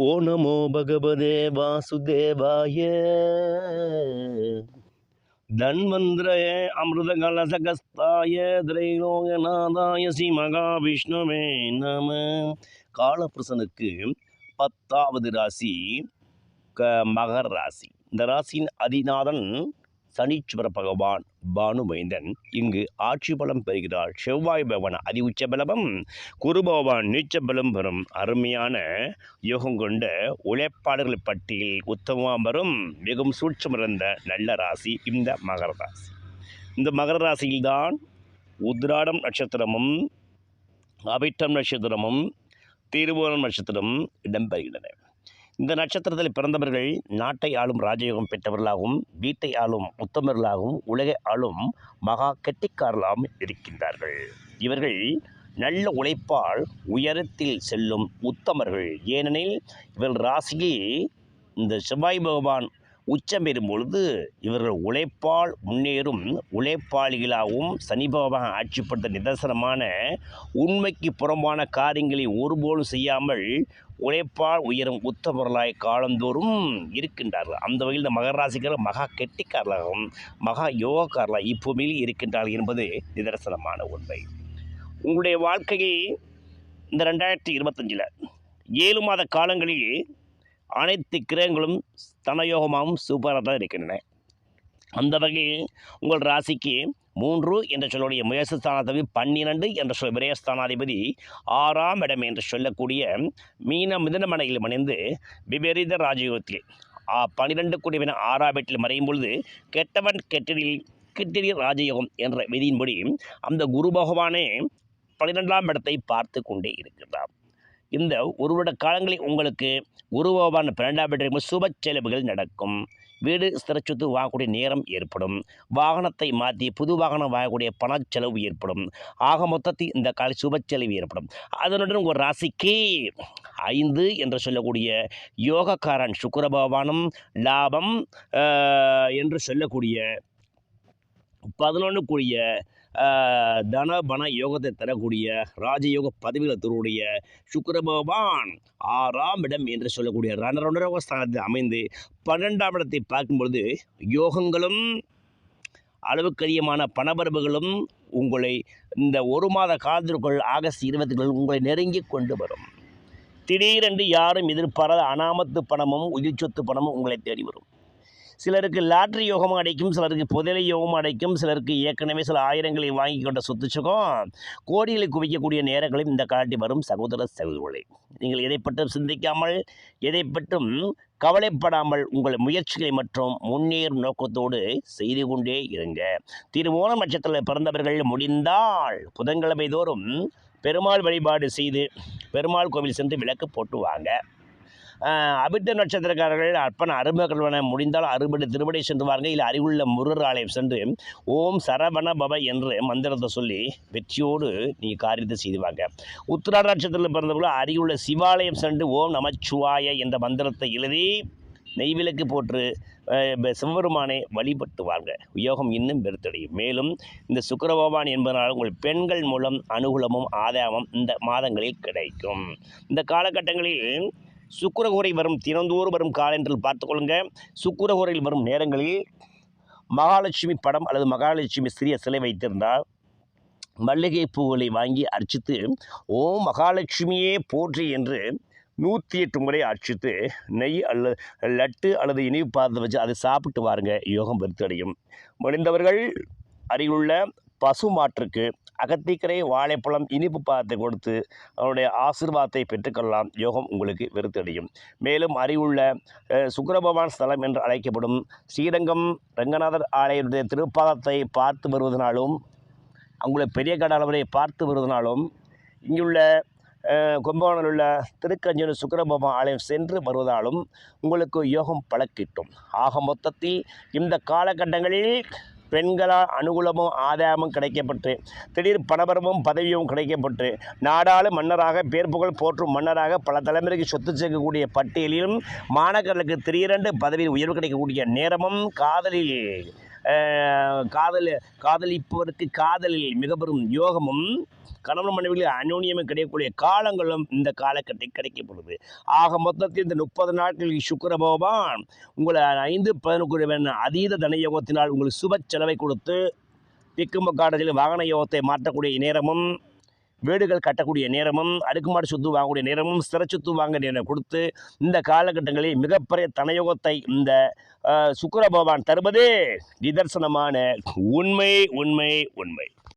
ஓ நமோ பகவதே வாசுதேவாய. தன்வந்திரய அமிர்தகலசகஸ்தாய திரைலோகநாதாய ஸ்ரீ மகாவிஷ்ணுவே நம. காலபுருஷனுக்கு பத்தாவது ராசி க மகர் ராசி. இந்த ராசியின் அதிநாதன் சனீஸ்வர பகவான் பானுமைந்தன் இங்கு ஆட்சி பலம் பெறுகிறார். செவ்வாய் பவன் அதி உச்ச பலமும் குரு பகவான் நீச்ச பலம் பெறும். அருமையான யோகம் கொண்ட உழைப்பாளர்கள் பட்டியல் உத்தமமாக வரும் மிகவும் சூட்சமிருந்த நல்ல ராசி இந்த மகர ராசி. இந்த மகர ராசியில்தான் உத்ராடம் நட்சத்திரமும் அபிட்டம் நட்சத்திரமும் திருவோணம் நட்சத்திரம் இடம்பெறுகின்றன. இந்த நட்சத்திரத்தில் பிறந்தவர்கள் நாட்டை ஆளும் ராஜயோகம் பெற்றவர்களாகவும் வீட்டை ஆளும் உத்தமர்களாகவும் உலகை ஆளும் மகா கெட்டிக்காரர்களாகவும் இருக்கின்றார்கள். இவர்கள் நல்ல உழைப்பால் உயரத்தில் செல்லும் உத்தமர்கள். ஏனெனில் இவர்கள் ராசியில் இந்த செவ்வாய் பகவான் உச்சம் பெறும் பொழுது இவர்கள் உழைப்பால் முன்னேறும் உழைப்பாளிகளாகவும் சனி ஆட்சிப்படுத்த நிதர்சனமான உண்மைக்கு புறம்பான காரியங்களை ஒருபோலும் செய்யாமல் உழைப்பால் உயரும் உத்தமர்களாய் காலந்தோறும் இருக்கின்றார்கள். அந்த வகையில் இந்த மகர மகா கெட்டிக்காரர்களாகவும் மகா யோகக்காரர்களாக இப்பூமியில் இருக்கின்றார்கள் என்பது நிதர்சனமான உண்மை. உங்களுடைய வாழ்க்கையை இந்த ரெண்டாயிரத்தி இருபத்தஞ்சில் ஏழு மாத காலங்களில் அனைத்து கிரகங்களும் தனயோகமாகவும் சூப்பராக தான் இருக்கின்றன. அந்த வகையில் உங்கள் ராசிக்கு மூன்று என்ற சொல்லுடைய முயற்சி ஸ்தானாதிபதி பன்னிரண்டு என்ற சொல் விரயஸ்தானாதிபதி ஆறாம் இடம் என்று சொல்லக்கூடிய மீன மிதனமனையில் மணிந்து விபரீத ராஜயோகத்தில். ஆ பன்னிரெண்டு குடிவின ஆறாம் வீட்டில் மறையும் பொழுது கெட்டவன் கெட்டடில் கிட்டடி ராஜயோகம் என்ற விதியின்படி அந்த குரு பகவானே பன்னிரெண்டாம் இடத்தை பார்த்து கொண்டே இருக்கிறார். இந்த ஒரு வருட காலங்களில் உங்களுக்கு குரு பகவான் பன்னெண்டாம் இடத்தில் சுப செலவுகள் நடக்கும். வீடு ஸ்திரச்சொத்து வாங்கக்கூடிய நேரம் ஏற்படும். வாகனத்தை மாற்றி புது வாகனம் வாங்கக்கூடிய பணச்செலவு ஏற்படும். ஆக மொத்தத்தில் இந்த கால சுப செலவு ஏற்படும். அதனுடன் ஒரு ராசிக்கு ஐந்து என்று சொல்லக்கூடிய யோகக்காரன் சுக்கர பகவானும் லாபம் என்று சொல்லக்கூடிய பதினொன்று கூடிய தன பண யோகத்தை தரக்கூடிய ராஜயோக பதவிகளை தருடைய சுக்கர பகவான் ஆறாம் இடம் என்று சொல்லக்கூடிய ரணரோக ஸ்தானத்தில் அமைந்து பன்னெண்டாம் இடத்தை பார்க்கும்பொழுது யோகங்களும் அளவுக்கரியமான பணபரப்புகளும் உங்களை இந்த ஒரு மாத காலத்திற்குள் ஆகஸ்ட் இருபத்தி உங்களை நெருங்கி கொண்டு வரும். திடீரென்று யாரும் எதிர்பாராத அனாமத்து பணமும் உயிர் சொத்து பணமும் உங்களை தேடி வரும். சிலருக்கு லாட்ரி யோகம் அடைக்கும் சிலருக்கு புதலை யோகம் அடைக்கும் சிலருக்கு ஏற்கனவே சில ஆயிரங்களை வாங்கி கொண்ட சொத்து சுகம் கோடிகளை குவிக்கக்கூடிய நேரங்களும் இந்த காட்டி வரும் சகோதர சகோதரர்களே நீங்கள் எதை பற்றும் சிந்திக்காமல் எதை பற்றும் கவலைப்படாமல் உங்கள் முயற்சிகளை மற்றும் முன்னேறும் நோக்கத்தோடு செய்து கொண்டே இருங்க. திருவோண நட்சத்திரத்தில் பிறந்தவர்கள் முடிந்தால் புதன்கிழமை தோறும் பெருமாள் வழிபாடு செய்து பெருமாள் கோவில் சென்று விளக்கு போட்டு வாங்க. அபித்த அபிட்ட நட்சத்திரக்காரர்கள் அர்ப்பண அருமகல்வன முடிந்தால் அறுபடி திருபடி சென்று வாருங்க இல்லை அறிவுள்ள முருகர் ஆலயம் சென்று ஓம் சரவண பவ என்று மந்திரத்தை சொல்லி வெற்றியோடு நீங்கள் காரியத்தை செய்துவாங்க உத்திரா நட்சத்திரத்தில் பிறந்தவர்கள் அறிவுள்ள சிவாலயம் சென்று ஓம் நமச்சிவாய என்ற மந்திரத்தை எழுதி நெய்விளக்கு போட்டு சிவபெருமானை வழிபட்டுவாங்க உயோகம் யோகம் இன்னும் பெருத்தடையும் மேலும் இந்த சுக்கரபகவான் என்பதனால் உங்கள் பெண்கள் மூலம் அனுகூலமும் ஆதாயமும் இந்த மாதங்களில் கிடைக்கும். இந்த காலகட்டங்களில் சுக்கிரகுரை வரும் தினந்தோறும் வரும் காலென்றில் பார்த்துக்கொள்ளுங்க. சுக்கிரகுரையில் வரும் நேரங்களில் மகாலட்சுமி படம் அல்லது மகாலட்சுமி சிறிய சிலை வைத்திருந்தால் மல்லிகை பூவுகளை வாங்கி அர்ச்சித்து ஓம் மகாலட்சுமியே போற்றி என்று நூற்றி எட்டு முறை அர்ச்சித்து நெய் அல்லது லட்டு அல்லது இனிவு பாதத்தை வச்சு அதை சாப்பிட்டு வாருங்க. யோகம் பெருத்தடையும் முடிந்தவர்கள் அருகிலுள்ள பசு மாற்றுக்கு அகத்திக்கரை வாழைப்பழம் இனிப்பு பார்த்து கொடுத்து அவருடைய ஆசிர்வாதத்தை பெற்றுக்கொள்ளலாம். யோகம் உங்களுக்கு வெறுத்தடையும் மேலும் அறிவுள்ள சுக்கரபவான் ஸ்தலம் என்று அழைக்கப்படும் ஸ்ரீரங்கம் ரங்கநாதர் ஆலயனுடைய திருப்பாதத்தை பார்த்து வருவதனாலும் அங்குள்ள பெரிய கடவுளை பார்த்து வருவதனாலும் இங்குள்ள கும்பகோணத்தில் உள்ள திருக்கஞ்சனு சுக்கிரபகவான் ஆலயம் சென்று வருவதாலும் உங்களுக்கு யோகம் பழக்கிட்டும் ஆக மொத்தத்தில் இந்த காலகட்டங்களில் பெண்களால் அனுகூலமும் ஆதாயமும் கிடைக்கப்பட்டு திடீர் பணபரமும் பதவியும் கிடைக்கப்பட்டு நாடாளு மன்னராக பேர் புகழ் போற்றும் மன்னராக பல தலைமுறைக்கு சொத்து சேர்க்கக்கூடிய பட்டியலிலும் மாணவர்களுக்கு திடீரென்று பதவியில் உயர்வு கிடைக்கக்கூடிய நேரமும் காதலில். காதல் காதலிப்பவருக்கு காதலில் மிக பெரும் யோகமும் கணவன் மனைவிகளில் அனோனியமும் கிடைக்கக்கூடிய காலங்களும் இந்த காலகட்டத்தில் கிடைக்கப்படுது ஆக மொத்தத்தில் இந்த முப்பது நாட்களில் சுக்கர பகவான் உங்களை ஐந்து பதினொன்று அதீத தன யோகத்தினால் உங்களுக்கு சுப செலவை கொடுத்து திக்கும்ப வாகன யோகத்தை மாற்றக்கூடிய நேரமும் வீடுகள் கட்டக்கூடிய நேரமும் அடுக்குமாடு சொத்து வாங்கக்கூடிய நேரமும் சிறச்சொத்து வாங்க நேரம் கொடுத்து இந்த காலகட்டங்களில் மிகப்பெரிய தனயோகத்தை இந்த சுக்கர பகவான் தருவதே நிதர்சனமான உண்மை உண்மை உண்மை.